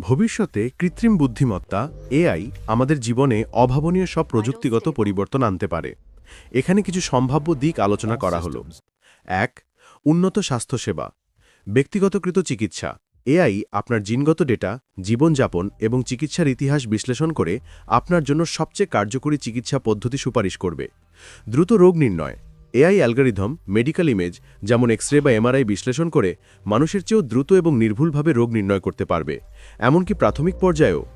ভবিষ্যতে কৃত্রিম বুদ্ধিমত্তা, এআই, আমাদের জীবনে অভাবনীয় সব প্রযুক্তিগত পরিবর্তন আনতে পারে। এখানে কিছু সম্ভাব্য দিক আলোচনা করা হলো। এক, উন্নত স্বাস্থ্যসেবা। ব্যক্তিগতকৃত চিকিৎসা। এআই আপনার জিনগত ডেটা, জীবনযাপন এবং চিকিৎসার ইতিহাস বিশ্লেষণ করে আপনার জন্য সবচেয়ে কার্যকরী চিকিৎসা পদ্ধতি সুপারিশ করবে। দ্রুত রোগ নির্ণয়। এআই অ্যালগরিদম, মেডিকেল ইমেজ, যেমন এক্স রে বা এমআরআই বিশ্লেষণ করে মানুষের চেয়েও দ্রুত এবং নির্ভুলভাবে রোগ নির্ণয় করতে পারবে। এমনকি প্রাথমিক পর্যায়েও।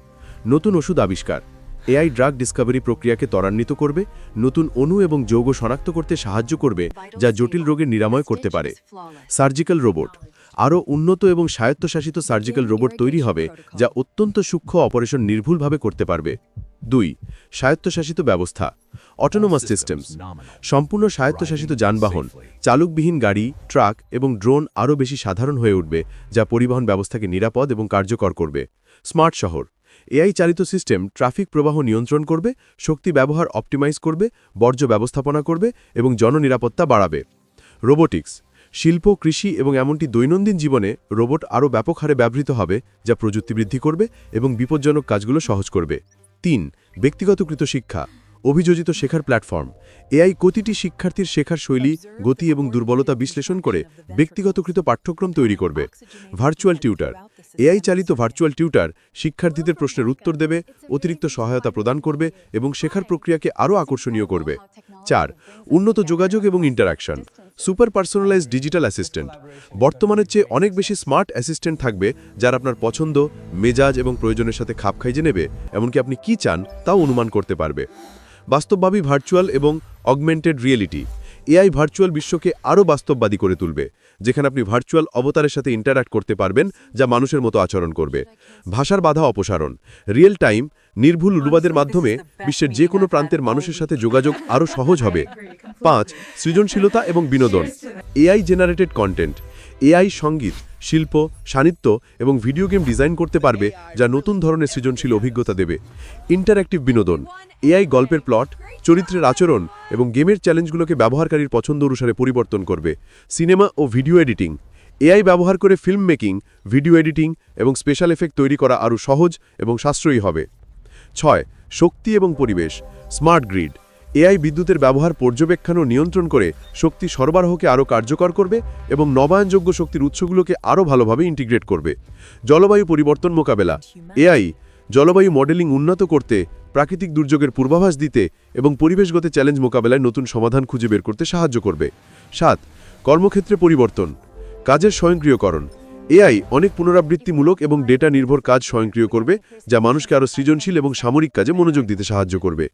নতুন ওষুধ আবিষ্কার। এআই ড্রাগ ডিসকভারি প্রক্রিয়াকে ত্বরান্বিত করবে, নতুন অণু এবং যৌগ শনাক্ত করতে সাহায্য করবে, যা জটিল রোগের নিরাময় করতে পারে। Surgical robot. আরও উন্নত এবং স্বায়ত্তশাসিত সার্জিক্যাল রোবট তৈরি হবে, যা অত্যন্ত সূক্ষ্ম অপারেশন নির্ভুলভাবে করতে পারবে। দুই, স্বায়ত্তশাসিত ব্যবস্থা। অটোনোমাস সিস্টেমস সম্পূর্ণ স্বায়ত্তশাসিত যানবাহন চালকবিহীন গাড়ি ট্রাক এবং ড্রোন আরও বেশি সাধারণ হয়ে উঠবে যা পরিবহন ব্যবস্থাকে নিরাপদ এবং কার্যকর করবে। স্মার্ট শহর এআই চালিত সিস্টেম ট্রাফিক প্রবাহ নিয়ন্ত্রণ করবে শক্তি ব্যবহার অপটিমাইজ করবে বর্জ্য ব্যবস্থাপনা করবে এবং জননিরাপত্তা বাড়াবে। রোবোটিক্স শিল্প কৃষি এবং এমনটি দৈনন্দিন জীবনে রোবট আরও ব্যাপক হারে ব্যবহৃত হবে যা প্রযুক্তি বৃদ্ধি করবে এবং বিপজ্জনক কাজগুলো সহজ করবে। তিন ব্যক্তিগতকৃত শিক্ষা অভিযোজিত শেখার প্ল্যাটফর্ম। এআই প্রতিটি শিক্ষার্থীর শেখার শৈলী, গতি এবং দুর্বলতা বিশ্লেষণ করে ব্যক্তিগতকৃত পাঠ্যক্রম তৈরি করবে। Virtual tutor. এআই চালিত ভার্চুয়াল টিউটার শিক্ষার্থীদের প্রশ্নের উত্তর দেবে, অতিরিক্ত সহায়তা প্রদান করবে এবং শেখার প্রক্রিয়াকে আরও আকর্ষণীয় করবে। চার, উন্নত যোগাযোগ এবং interaction. Super personalise digital assistant. বর্তমানের চেয়ে অনেক বেশি স্মার্ট অ্যাসিস্ট্যান্ট থাকবে যার আপনার পছন্দ, মেজাজ এবং প্রয়োজনের সাথে খাপ খাইজে নেবে, এমনকি আপনি কি চান তাও অনুমান করতে পারবে। বাস্তববাদী ভার্চুয়াল এবং অগমেন্টেড রিয়েলিটি এআই ভার্চুয়াল বিশ্বকে আরও বাস্তববাদী করে তুলবে, যেখানে আপনি ভার্চুয়াল অবতারের সাথে ইন্টারাক্ট করতে পারবেন, যা মানুষের মতো আচরণ করবে। ভাষার বাধা অপসারণ রিয়েল টাইম নির্ভুল অনুবাদের মাধ্যমে বিশ্বের যে কোনো প্রান্তের মানুষের সাথে যোগাযোগ আরও সহজ হবে। পাঁচ, সৃজনশীলতা এবং বিনোদন। AI generated content. এআই সংগীত, শিল্প সান্নিধ্য এবং ভিডিও গেম ডিজাইন করতে পারবে, যা নতুন ধরনের সৃজনশীল অভিজ্ঞতা দেবে। ইন্টারঅ্যাক্টিভ বিনোদন, এআই গল্পের প্লট, চরিত্রের আচরণ এবং গেমের চ্যালেঞ্জগুলোকে ব্যবহারকারীর পছন্দ অনুসারে পরিবর্তন করবে। সিনেমা ও ভিডিও এডিটিং, এআই ব্যবহার করে ফিল্ম মেকিং ভিডিও এডিটিং এবং স্পেশাল এফেক্ট তৈরি করা আরও সহজ এবং সাশ্রয়ী হবে। ছয়, শক্তি এবং পরিবেশ স্মার্ট গ্রিড এআই বিদ্যুতের ব্যবহার পর্যবেক্ষণ ও নিয়ন্ত্রণ করে শক্তি সরবরাহকে আরও কার্যকর করবে এবং নবায়নযোগ্য শক্তির উৎসগুলোকে আরও ভালোভাবে ইন্টিগ্রেট করবে। জলবায়ু পরিবর্তন মোকাবেলা। এআই জলবায়ু মডেলিং উন্নত করতে, প্রাকৃতিক দুর্যোগের পূর্বাভাস দিতে এবং পরিবেশগত চ্যালেঞ্জ মোকাবেলায় নতুন সমাধান খুঁজে বের করতে সাহায্য করবে। সাত, কর্মক্ষেত্রে পরিবর্তন। কাজের স্বয়ংক্রিয়করণ। এআই অনেক পুনরাবৃত্তিমূলক এবং ডেটা নির্ভর কাজ স্বয়ংক্রিয় করবে, যা মানুষকে আরও সৃজনশীল এবং সামরিক কাজে মনোযোগ দিতে সাহায্য করবে।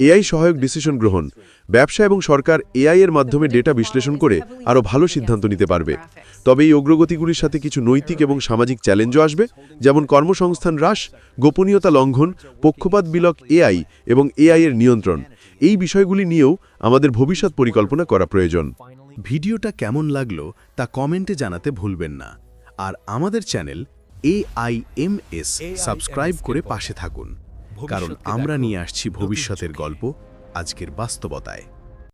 এআই সহায়ক ডিসিশন গ্রহণ। ব্যবসা এবং সরকার এআই এর মাধ্যমে ডেটা বিশ্লেষণ করে আরও ভালো সিদ্ধান্ত নিতে পারবে। তবে এই অগ্রগতিগুলির সাথে কিছু নৈতিক এবং সামাজিক চ্যালেঞ্জও আসবে, যেমন কর্মসংস্থান হ্রাস, গোপনীয়তা লঙ্ঘন, পক্ষপাত বিলক এআই এবং এআই এর নিয়ন্ত্রণ। এই বিষয়গুলি নিয়েও আমাদের ভবিষ্যৎ পরিকল্পনা করা প্রয়োজন। ভিডিওটা কেমন লাগল তা কমেন্টে জানাতে ভুলবেন না। আর আমাদের channel A I M S subscribe করে পাশে থাকুন। কারণ আমরা নিয়ে আসছি ভবিষ্যতের গল্প আজকের বাস্তবতায়।